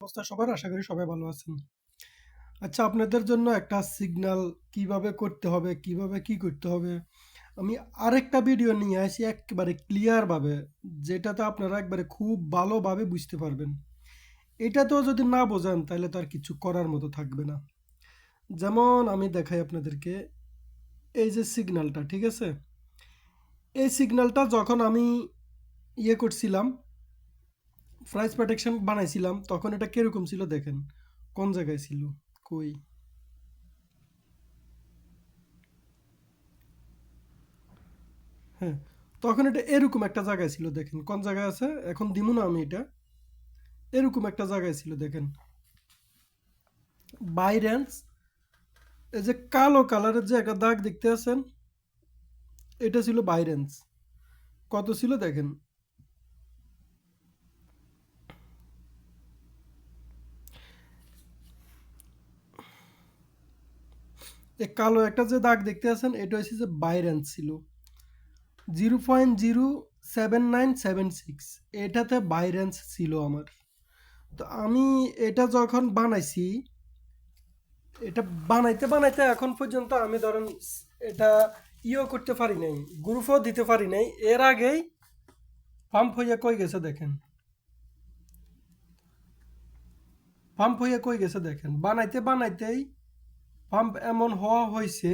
অবস্থা সবার আশা করি সবাই ভালো আছেন। আচ্ছা আপনাদের জন্য একটা সিগনাল কীভাবে করতে হবে, কীভাবে কি করতে হবে, আমি আরেকটা ভিডিও নিয়ে আসি একেবারে ক্লিয়ার ভাবে, যেটাতে আপনারা একবারে খুব ভালোভাবে বুঝতে পারবেন। এটাতেও যদি না বোঝান তাহলে তো আর কিছু করার মতো থাকবে না। যেমন আমি দেখাই আপনাদেরকে এই যে সিগনালটা ঠিক আছে? এই সিগনালটা যখন আমি ইয়ে করছিলাম প্রাইস প্রোটেকশন বানাইছিলাম, তখন এটা কীরকম ছিল দেখেন? কোন জায়গায় ছিল? কই? হ্যাঁ তখন এটা এরকম একটা জায়গায় ছিল দেখেন। কোন জায়গায় আছে? এখন দিমু না আমি এটা। এরকম একটা জায়গায় ছিল দেখেন। বাইরেন্স এই যে কালো কালারের যে একটা দাগ দেখতে আছেন, এটা ছিল বাইরেন্স কত ছিল দেখেন? এ কালো একটা যে দাগ দেখতে আছেন এটা হচ্ছে যে বাইরেন্স ছিল। Zero point zero seven nine seven six, এটাতে বাইরেন্স ছিল আমার। তো আমি এটা যখন বানাইছি, এটা বানাইতে বানাইতে এখন পর্যন্ত আমি ধরেন এটা ইও করতে পারি নাই গ্রুপও দিতে পারি নাই। এর আগেই পাম্প হইয়া কই গেছে দেখেন? পাম্প হইয়া কই গেছে দেখেন? বানাইতে বানাইতেই পাম্প এমন হওয়া হয়েছে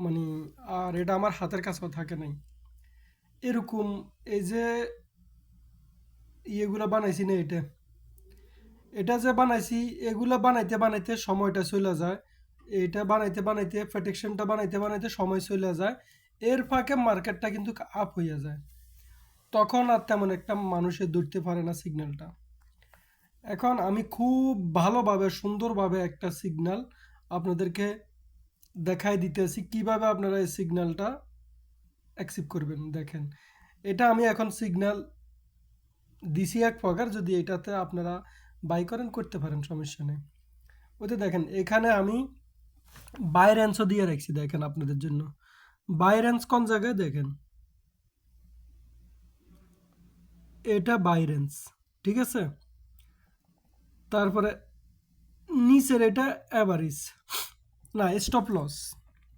মানে আর এটা আমার হাতের কাছেও থাকে নাই। এরকম এই যে ইয়েগুলো বানাইছি না এটা? এটা যে বানাইছি, এগুলা বানাইতে বানাইতে সময়টা চলে যায়। এটা বানাইতে বানাইতে প্রোটেকশনটা বানাইতে বানাইতে সময় চলে যায়। এর ফাঁকে মার্কেটটা কিন্তু আপ হইয়া যায়। তখন আর তেমন একটা মানুষে ধরতে পারে না সিগন্যালটা এখন আমি খুব ভালোভাবে, সুন্দরভাবে একটা সিগন্যাল আপনাদেরকে দেখাই দিতেছি কীভাবে আপনারা এই সিগন্যালটা অ্যাকসেপ্ট করবেন। দেখেন, এটা আমি এখন সিগন্যাল দিছি এক প্রকার, যদি এটাতে আপনারা বাই করেন, করতে পারেন, সমস্যা নেই। ওতে দেখেন, এখানে আমি বাইরেন্সও দিয়ে রাখছি, দেখেন আপনাদের জন্য। বাইরেন্স কোন জায়গায়? দেখেন। এটা বাই বাইরেন্স ঠিক আছে? তারপরে নিচের এটা অ্যাভারেজ না স্টপ লস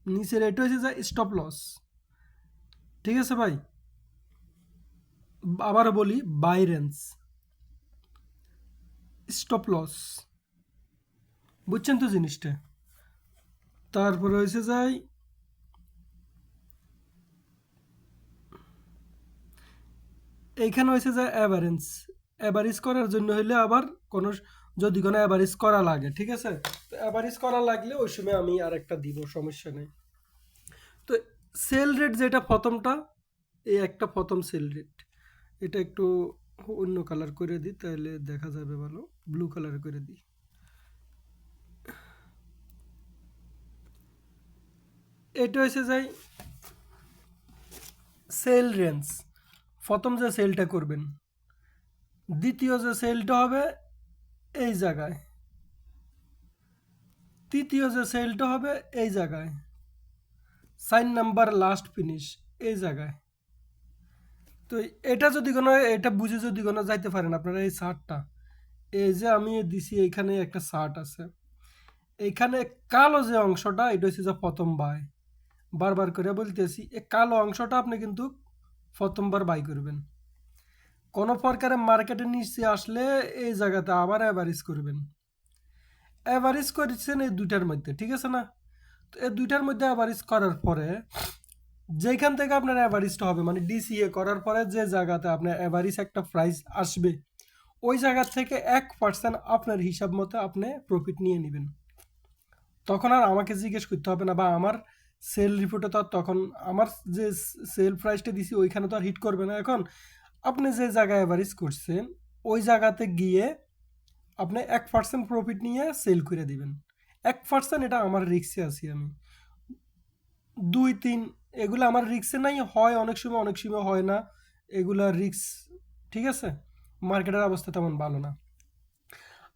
নিচের এটা হচ্ছে যে স্টপ লস ঠিক আছে ভাই? আবার বলি বাইরেন্স স্টপ লস বুঝছেন তো জিনিসটা? তারপরে হয়েছে যাই, এইখানে হয়েছে যে অ্যাভারেন্স অ্যাভারেজ করার জন্য হইলে আবার কোনো যদি কোনো অ্যাভারেজ করা লাগে, ঠিক আছে? তো অ্যাভারেজ করা লাগলে ওই সময় আমি আর একটা দিব, সমস্যা নেই। তো সেল রেট যেটা প্রথমটা, এই একটা প্রথম সেল রেট এটা একটু অন্য কালার করে দিই, তাহলে দেখা যাবে ভালো। ব্লু কালার করে দিই। এটা হয়েছে যাই সেল রেঞ্জ প্রথম যে সেলটা করবেন, দ্বিতীয় যে সেলটা হবে এই জায়গায়। তৃতীয় যে সেলটা হবে এই জায়গায়। সাইন নাম্বার লাস্ট ফিনিশ এই জায়গায়। তো এটা যদি কোনো, এটা বুঝে যদি কোনো যাইতে পারেন আপনারা এই শার্টটা। এই যে আমি দিছি, এইখানে একটা শার্ট আছে। এইখানে কালো যে অংশটা, এটা হচ্ছে যে প্রথম বাই বারবার করে বলতেছি, এই কালো অংশটা আপনি কিন্তু প্রথমবার বাই করবেন। কোনো প্রকারে মার্কেটের নিচে আসলে এই জায়গাতে আবার অ্যাভারেজ করবেন। অ্যাভারেজ করেছেন এই দুইটার মধ্যে, ঠিক আছে না? তো এই দুইটার মধ্যে অ্যাভারেজ করার পরে যেখান থেকে আপনার অ্যাভারেজটা হবে মানে ডিসিএ করার পরে যে জায়গাতে আপনার অ্যাভারেজ একটা প্রাইস আসবে, ওই জায়গা থেকে এক পার্সেন্ট আপনার হিসাব মতো আপনি প্রফিট নিয়ে নেবেন। তখন আর আমাকে জিজ্ঞেস করতে হবে না, বা আমার সেল রিপোর্টে তো আর তখন, আমার যে সেল প্রাইসটা দিছি, ওইখানে তো আর হিট করবে না এখন। আপনি যে জায়গায় অ্যাভারেজ করছেন, ওই জায়গাতে গিয়ে আপনি এক পার্সেন্ট প্রফিট নিয়ে সেল করে দিবেন। এক পার্সেন্ট এটা আমার রিক্সে আছি আমি। দুই, তিন, এগুলো আমার রিক্সে নাই, হয় অনেক সময় অনেক সময় হয় না। এগুলা রিক্স ঠিক আছে? মার্কেটের অবস্থা তেমন ভালো না।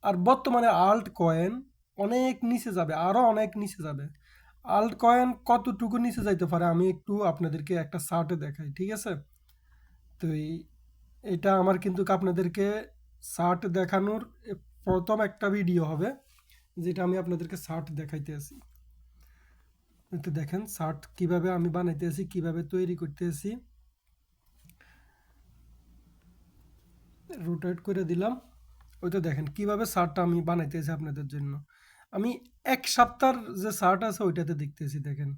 আর বর্তমানে আল্ট কয়েন অনেক নিচে যাবে আরও অনেক নিচে যাবে। আল্ট কয়েন কতটুকু নিচে যাইতে পারে, আমি একটু আপনাদেরকে একটা চার্টে দেখাই, ঠিক আছে? তো এই এটা আমার কিন্তু আপনাদেরকে শার্ট দেখানোর প্রথম একটা ভিডিও হবে, যেটা আমি আপনাদেরকে শার্ট দেখাইতে আছি। তো দেখেন শার্ট কীভাবে আমি বানাইতে আছি, কীভাবে তৈরি করতে আছি। রোটেট করে দিলাম। ওই তো দেখেন কীভাবে শার্টটা আমি বানাইতেছি আপনাদের জন্য। আমি এক সপ্তাহের যে শার্ট আছে ওইটাতে দেখতেছি দেখেন।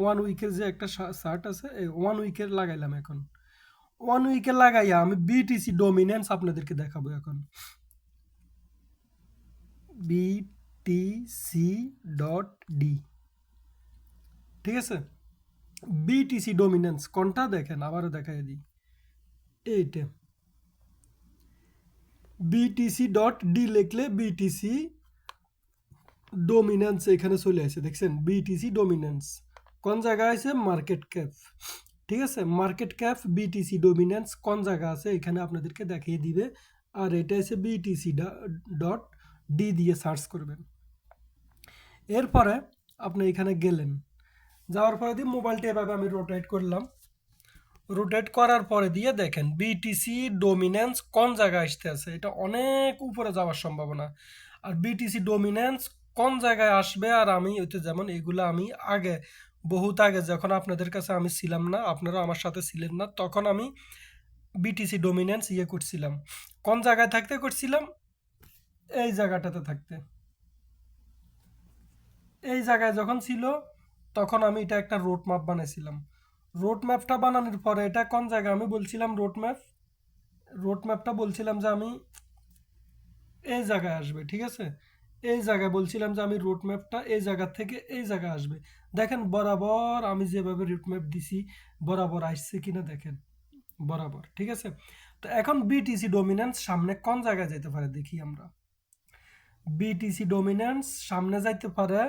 ওয়ান উইকের যে একটা শার্ট আছে ওয়ান উইকের লাগাইলাম এখন। ওয়ান উইকে লাগাইয়া আমি বিটিসি ডোমিনেন্স আপনাদেরকে দেখাবো এখন। বিটিসি ডট ডি ঠিক আছে? বিটিসি ডোমিনেন্স কোনটা দেখেন? আবারও দেখাই দিই। এইটা। বিটিসি ডট ডি লিখলে বিটিসি ডোমিনেন্স এখানে চলে আসে। দেখছেন? বিটিসি ডোমিনেন্স কোন জায়গায় আছে? মার্কেট ক্যাপ ঠিক আছে? মার্কেট ক্যাপ বিটিসি ডোমিনেন্স কোন জায়গা আছে? এখানে আপনাদেরকে দেখিয়ে দিবে। আর এটা এসে বিটিসি ডট ডি দিয়ে সার্চ করবেন। এরপরে আপনি এখানে গেলেন। যাওয়ার পরে দিয়ে মোবাইলটা এভাবে আমি রোটেট করলাম। রোটেট করার পরে দিয়ে দেখেন বিটিসি ডোমিনেন্স কোন জায়গায় আসতে আছে? এটা অনেক উপরে যাওয়ার সম্ভাবনা। আর বিটিসি ডোমিনেন্স কোন জায়গায় আসবে? আর আমি ওইতে যেমন এগুলো আমি আগে বহুত আগে যখন আপনাদের কাছে আমি ছিলাম না, আপনারা আমার সাথে ছিলেন না, তখন আমি বিটিসি ডোমিনেন্স ইয়ে করছিলাম। কোন জায়গায় থাকতে করছিলাম? এই জায়গাটাতে থাকতে। এই জায়গায় যখন ছিল, তখন আমি এটা একটা রোড ম্যাপ বানাইছিলাম। রোড ম্যাপটা বানানোর পরে এটা কোন জায়গায়? আমি বলছিলাম রোড ম্যাপ রোড ম্যাপটা বলছিলাম যে আমি এই জায়গায় আসবে, ঠিক আছে? এই জায়গায় বলছিলাম যে আমি রুট ম্যাপটা এই জায়গা থেকে এই জায়গায় আসবে। দেখেন, বরাবর আমি যেভাবে রুট ম্যাপ দিছি, বরাবর আসছে কিনা দেখেন। বরাবর, ঠিক আছে? তো এখন বিটিসি ডোমিনেন্স সামনে কোন জায়গায় যেতে পারে দেখি আমরা। বিটিসি ডোমিনেন্স সামনে যাইতে পারে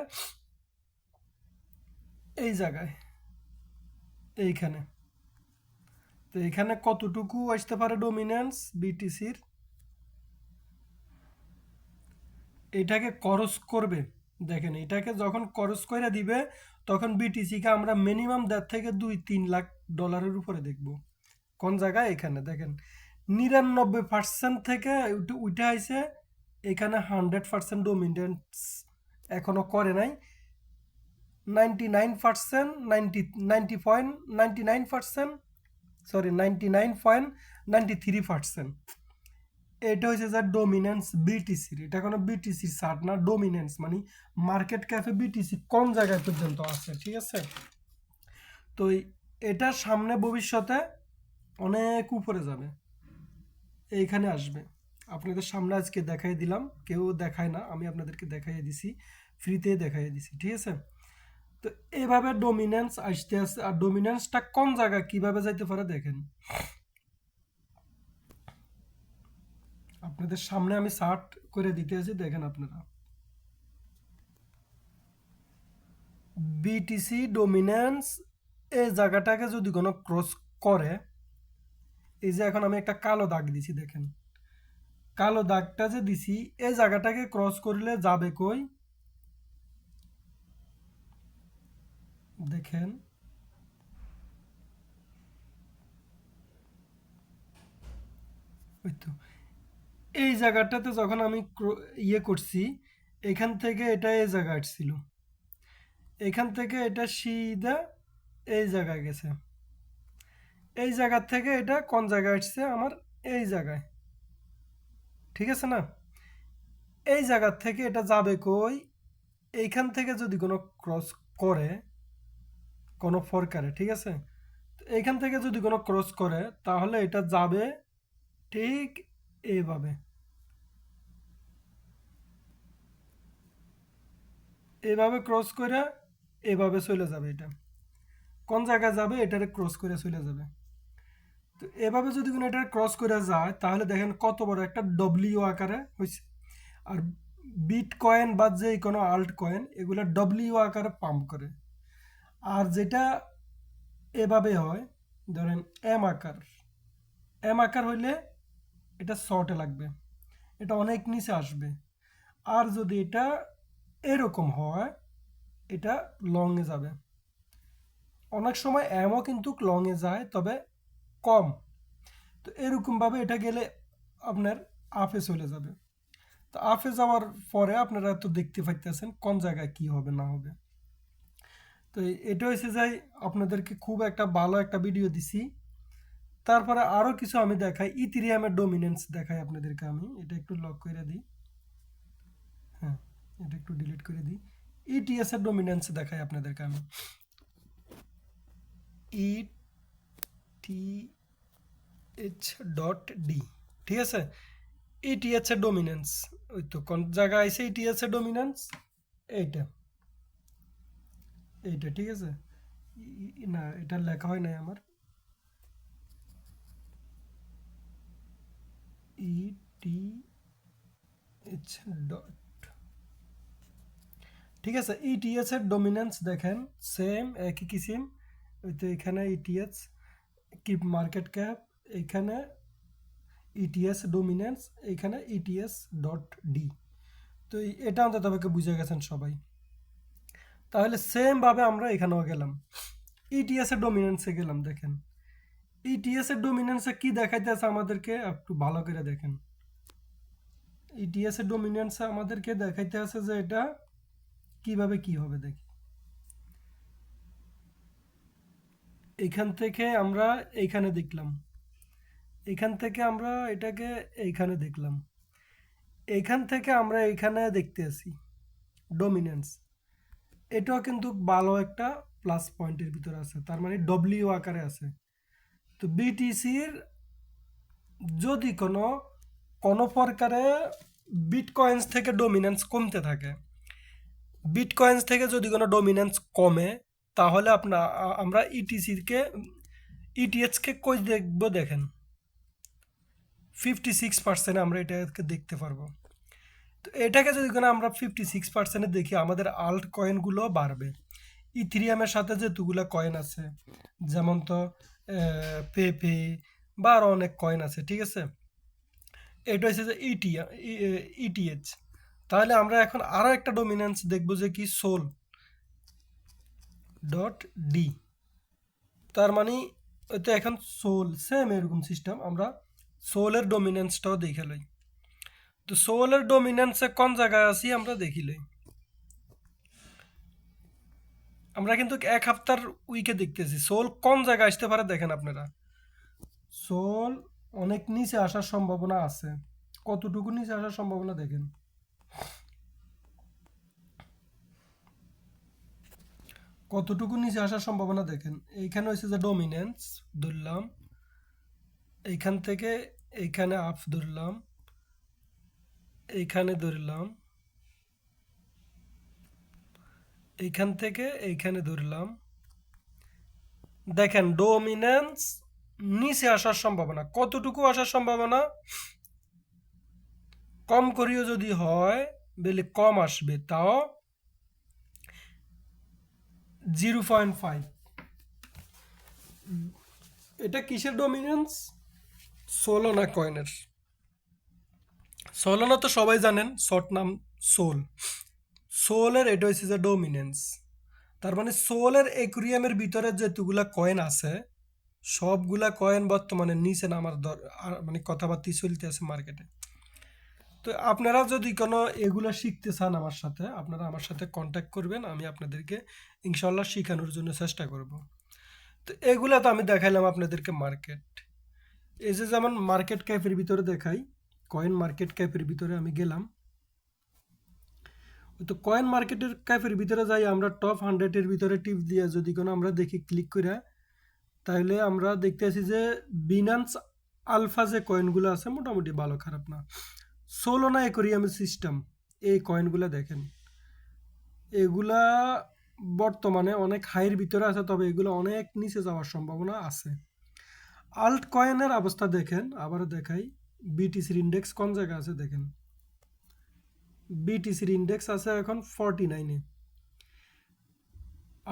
এই জায়গায়, এইখানে। তো এখানে কতটুকু আসতে পারে ডোমিনেন্স বিটিসির এটাকে করস করবে। দেখেন, এটাকে যখন করস করে দিবে, তখন বিটিসিকে আমরা মিনিমাম দেড় থেকে দুই, তিন লাখ ডলারের উপরে দেখব। কোন জায়গায়? এখানে। দেখেন, নিরানব্বই পার্সেন্ট থেকে উঠে আইছে, এখানে হান্ড্রেড পার্সেন্ট ডোমিনেন্স এখনও করে নাই। Ninety nine percent ninety ninety point ninety nine percent sorry ninety nine point ninety three percent এটা হচ্ছে যার ডোমিনেন্স বিটিসির এটা কোনো বিটিসির সার্ট না ডোমিনেন্স মানে মার্কেট ক্যাফে বিটিসি কোন জায়গায় পর্যন্ত আছে, ঠিক আছে? তো এটা সামনে ভবিষ্যতে অনেক উপরে যাবে। এইখানে আসবে। আপনাদের সামনে আজকে দেখাই দিলাম। কেউ দেখায় না, আমি আপনাদেরকে দেখাইয়ে দিছি। ফ্রিতে দেখাইয়ে দিছি, ঠিক আছে? তো এভাবে ডোমিনেন্স আসতে আসতে, আর ডোমিনেন্সটা কোন জায়গায়, কীভাবে যাইতে পারে দেখেন। আপনাদের সামনে আমি শার্ট করে দিতে আছি দেখেন আপনারা। বিটিসি ডোমিনেন্স এই জায়গাটাকে যদি কোনো ক্রস করে, এই যে এখন আমি একটা কালো দাগ দিছি, দেখেন। কালো দাগটা যে দিছি, এই জায়গাটাকে ক্রস করলে যাবে কই? দেখেন। ওই তো এই জায়গাটাতে যখন আমি ইয়ে করছি, এখান থেকে এটা এই জায়গা আসছিল। এখান থেকে এটা সিধা এই জায়গায় গেছে। এই জায়গার থেকে এটা কোন জায়গায় আসছে? আমার এই জায়গায়। ঠিক আছে না? এই জায়গার থেকে এটা যাবে কই? এইখান থেকে যদি কোনো ক্রস করে, কোনো ফরকারে, ঠিক আছে? এইখান থেকে যদি কোনো ক্রস করে, তাহলে এটা যাবে ঠিক এইভাবে এভাবে ক্রস করে এভাবে চলে যাবে এটা। কোন জায়গায় যাবে? এটারে ক্রস করে চলে যাবে। তো এভাবে যদি কোনো এটা ক্রস করে যায়, তাহলে দেখেন কত বড় একটা ডব্লিউ আকারে হয়েছে আর বিট কয়েন বা যে কোনো আল্ট কয়েন এগুলো ডব্লিউ আকারে পাম্প করে। আর যেটা এভাবে হয়, ধরেন এম আকার। এম আকার হইলে এটা শর্টে লাগবে। এটা অনেক নিচে আসবে। আর যদি এটা এরকম হয়, এটা লংয়ে যাবে। অনেক সময় এমও কিন্তু লংয়ে যায়, তবে কম। তো এরকমভাবে এটা গেলে আপনার আপে চলে যাবে। তো আপে যাওয়ার পরে আপনারা তো দেখতে পাইতেছেন কোন জায়গায় কি হবে, না হবে। তো এটা হয়েছে যাই আপনাদেরকে খুব একটা ভালো একটা ভিডিও দিছি। তারপরে আরও কিছু আমি দেখাই। ইথিরিয়ামের ডোমিনেন্স দেখাই আপনাদেরকে আমি। এটা একটু লক করে দিই। হ্যাঁ এটা একটু ডিলিট করে দিই। ইটিএস এর ডোমিনেন্স দেখাই আপনাদেরকে আমি। E T H dot D ঠিক আছে? ইটিএস এর ডোমিনেন্স ওই তো, কোন জায়গায় আছে ইটিএস এর ডোমিনেন্স এইটা। এইটা, ঠিক আছে? না, এটা লেখা হয় নাই আমার। টি এইচ ডট ঠিক আছে ইটিএস এর ডোমিনেন্স দেখেন সেম একই কিসিম তো এখানে ইটিএস কিপ মার্কেট ক্যাপ এখানে ইটিএস ডোমিনেন্স এখানে ইটিএস ডট ডি তো এটা অন্তত আমাকে বুঝে গেছেন সবাই। তাহলে সেম ভাবে আমরা এখানেও গেলাম। ইটিএস এর ডোমিনেন্সে গেলাম, দেখেন। ইটিএস এর ডোমিনেন্সে কি দেখাইতেছে আমাদেরকে? একটু ভালো করে দেখেন। ইটিএস এর ডোমিনেন্সে আমাদেরকে দেখাইতে আছে যে এটা কীভাবে কি হবে দেখি। এখান থেকে আমরা এইখানে দেখলাম। এখান থেকে আমরা এটাকে এইখানে দেখলাম। এইখান থেকে আমরা এইখানে দেখতে আসি ডোমিনেন্স এটাও কিন্তু ভালো একটা প্লাস পয়েন্টের ভিতরে আছে। তার মানে ডব্লিউ আকারে আছে। তো বিটিসির যদি কোনো কোনো প্রকারে বিটকয়েন্স থেকে ডোমিনেন্স কমতে থাকে। বিটকয়েন্স থেকে যদি কোনো ডোমিনেন্স কমে, তাহলে আপনার আমরা ইটিসিকে ইটিএচকে কই দেখব দেখেন? ফিফটি সিক্স পার্সেন্ট আমরা এটাকে দেখতে পারব। তো এটাকে যদি কোনো আমরা ফিফটি সিক্স পার্সেন্টে দেখি, আমাদের আল্ট কয়েনগুলো বাড়বে। ইথিরিয়ামের সাথে যে যেতুগুলো কয়েন আছে, যেমন তো পেপে বা আরও অনেক কয়েন আছে, ঠিক আছে? এটা হচ্ছে যে ইটিয়া ইটিএচ। তাহলে আমরা এখন আরও একটা ডোমিনেন্স দেখব যে কি? সোল ডট ডি তার মানে তো এখন সোল সেম এরকম সিস্টেম আমরা সোলের ডোমিনেন্সটাও দেখে লই। তো সোলের ডোমিনেন্সে কোন জায়গায় আছি আমরা দেখি লই। আমরা কিন্তু এক সপ্তাহের উইকে দেখতেছি। সোল কোন জায়গায় আসতে পারে দেখেন আপনারা। সোল অনেক নিচে আসার সম্ভাবনা আছে। কতটুকু নিচে আসার সম্ভাবনা দেখেন। কতটুকু নিচে আসার সম্ভাবনা দেখেন। এইখানে হয়েছে যে ডোমিনেন্স ধরলাম। এইখান থেকে এইখানে আপ ধরলাম। এইখানে ধরলাম। এইখান থেকে এইখানে ধরলাম। দেখেন ডোমিনেন্স নিচে আসার সম্ভাবনা। কতটুকু আসার সম্ভাবনা? কম করিও যদি হয়, বেলে কম আসবে, তাও জিরো পয়েন্ট ফাইভ এটা কিসের ডোমিনেন্স সোলোনা কয়েনের সোলোনা তো সবাই জানেন শর্ট নাম সোল সোলের এটা হচ্ছে যে ডোমিনেন্স তার মানে সোলের একুরিয়ামের ভিতরে যেতুগুলা কয়েন আছে, সবগুলা কয়েন বর্তমানে নিচে নামার মানে কথাবার্তা চলতে আছে মার্কেটে তো আপনারা যদি কোনো এগুলা শিখতে চান আমার সাথে, আপনারা আমার সাথে কন্ট্যাক্ট করবেন, আমি আপনাদেরকে ইনশাল্লাহ শেখানোর জন্য চেষ্টা করব। তো এগুলা তো আমি দেখাইলাম আপনাদেরকে মার্কেট এই যে যেমন মার্কেট ক্যাপের ভিতরে দেখাই কয়েন মার্কেট ক্যাপের ভিতরে আমি গেলাম। তো কয়েন মার্কেটের ক্যাফের ভিতরে যাই, আমরা টপ হান্ড্রেডের ভিতরে টিপ দিয়ে যদি কোনো আমরা দেখি ক্লিক করে তাহলে আমরা দেখতে আছি যে বিনান্স আলফা যে কয়েনগুলো আছে মোটামুটি ভালো, খারাপ না। সোলোনা একোরিয়ামের সিস্টেম এই কয়েনগুলো দেখেন। এগুলা বর্তমানে অনেক হাইয়ের ভিতরে আছে, তবে এগুলো অনেক নিচে যাওয়ার সম্ভাবনা আছে। আল্ট কয়েনের অবস্থা দেখেন, আবারও দেখাই। বিটিসির ইন্ডেক্স কোন জায়গায় আছে দেখেন। বিটিসির ইন্ডেক্স আছে এখন ফর্টি নাইনে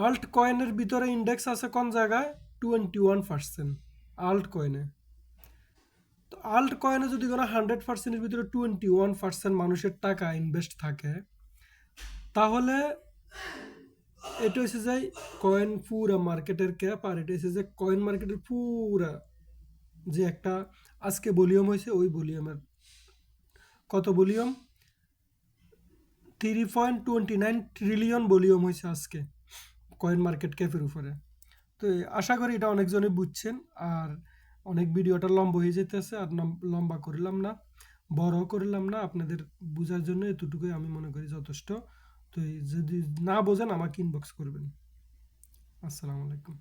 আল্ট কয়েনের ভিতরে ইন্ডেক্স আছে কোন জায়গায়? টোয়েন্টি ওয়ান পার্সেন্ট আল্ট কয়েনে তো আল্ট কয়েনে যদি কোনো হান্ড্রেড পার্সেন্টের ভিতরে টোয়েন্টি ওয়ান পার্সেন্ট মানুষের টাকা ইনভেস্ট থাকে, তাহলে এটা হচ্ছে যে কয়েন পুরা মার্কেটের ক্যাপ আর এটা হচ্ছে যে কয়েন মার্কেটের পুরা যে একটা আজকে ভলিউম হয়েছে, ওই ভলিউমের কত volume three point twenty nine trillion volume হয়েছে আজকে কয়েন মার্কেট ক্যাপের উপরে। তো আশা করি এটা অনেকজনই বুঝছেন। আর অনেক ভিডিওটা লম্বা হয়ে যেতেছে আর লম্বা করলাম না বড় করলাম না। আপনাদের বোঝার জন্য এতটুকুই আমি মনে করি যথেষ্ট। তো যদি না বোঝেন, আমাকে ইনবক্স করবেন। আসসালামু আলাইকুম।